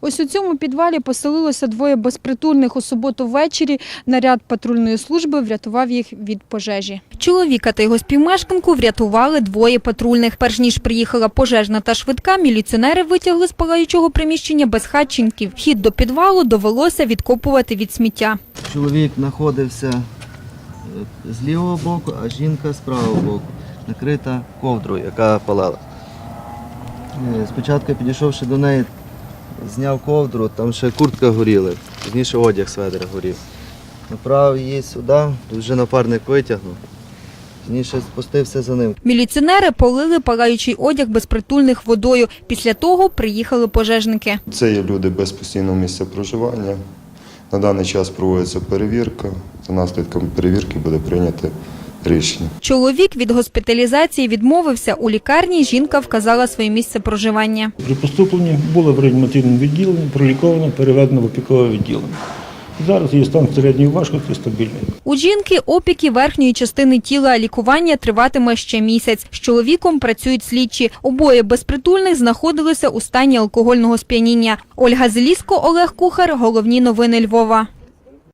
Ось у цьому підвалі поселилося двоє безпритульних у суботу ввечері. Наряд патрульної служби врятував їх від пожежі. Чоловіка та його співмешканку врятували двоє патрульних. Перш ніж приїхала пожежна та швидка, міліціонери витягли з палаючого приміщення безхатченків. Вхід до підвалу довелося відкопувати від сміття. Чоловік знаходився е, з лівого боку, а жінка з правого боку, накрита ковдрою, яка палала. Е, Спочатку підійшовши до неї, зняв ковдру, там ще куртка горіла, пізніше одяг сведера горів. Направив її сюди, тут вже напарник витягнув. Пізніше спустився за ним. Міліціонери полили палаючий одяг безпритульних водою. Після того приїхали пожежники. Це є люди без постійного місця проживання. На даний час проводиться перевірка. За наслідком перевірки буде прийнято рішення. Чоловік від госпіталізації відмовився. У лікарні жінка вказала своє місце проживання. При поступленні було в реанімаційному відділенні, проліковано, переведено в опікове відділення. Зараз її стан середньої важкості стабільний. У жінки опіки верхньої частини тіла. Лікування триватиме ще місяць. З чоловіком працюють слідчі. Обоє безпритульних знаходилися у стані алкогольного сп'яніння. Ольга Зеліско, Олег Кухар. Головні новини Львова.